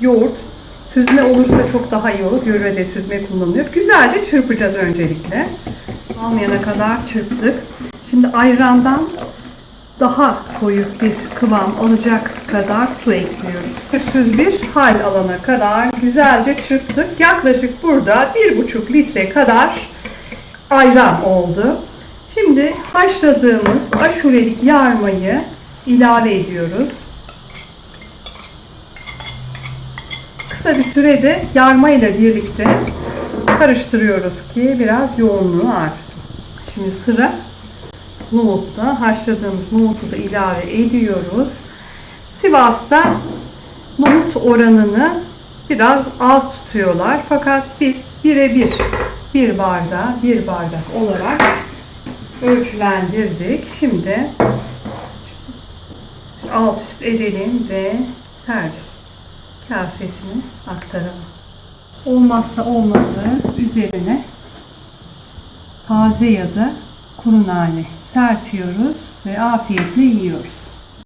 yoğurt. Süzme olursa çok daha iyi olur. Yörede süzme kullanılıyor. Güzelce çırpacağız öncelikle. Almayana kadar çırptık. Şimdi ayrandan daha koyu bir kıvam alacak kadar su ekliyoruz. Sütsüz bir hal alana kadar güzelce çırptık. Yaklaşık burada bir buçuk litre kadar ayran oldu. Şimdi haşladığımız aşurelik yarmayı ilave ediyoruz. Kısa bir sürede yarma ile birlikte karıştırıyoruz ki biraz yoğunluğu artsın. Şimdi sıra nohutta. Haşladığımız nohutu da ilave ediyoruz. Sivas'ta nohut oranını biraz az tutuyorlar. Fakat biz birebir bir bardağı bir bardak olarak ölçülendirdik. Şimdi alt üst edelim ve servis kasesini aktaralım. Olmazsa olmazı üzerine taze ya da kuru nane serpiyoruz ve afiyetle yiyoruz.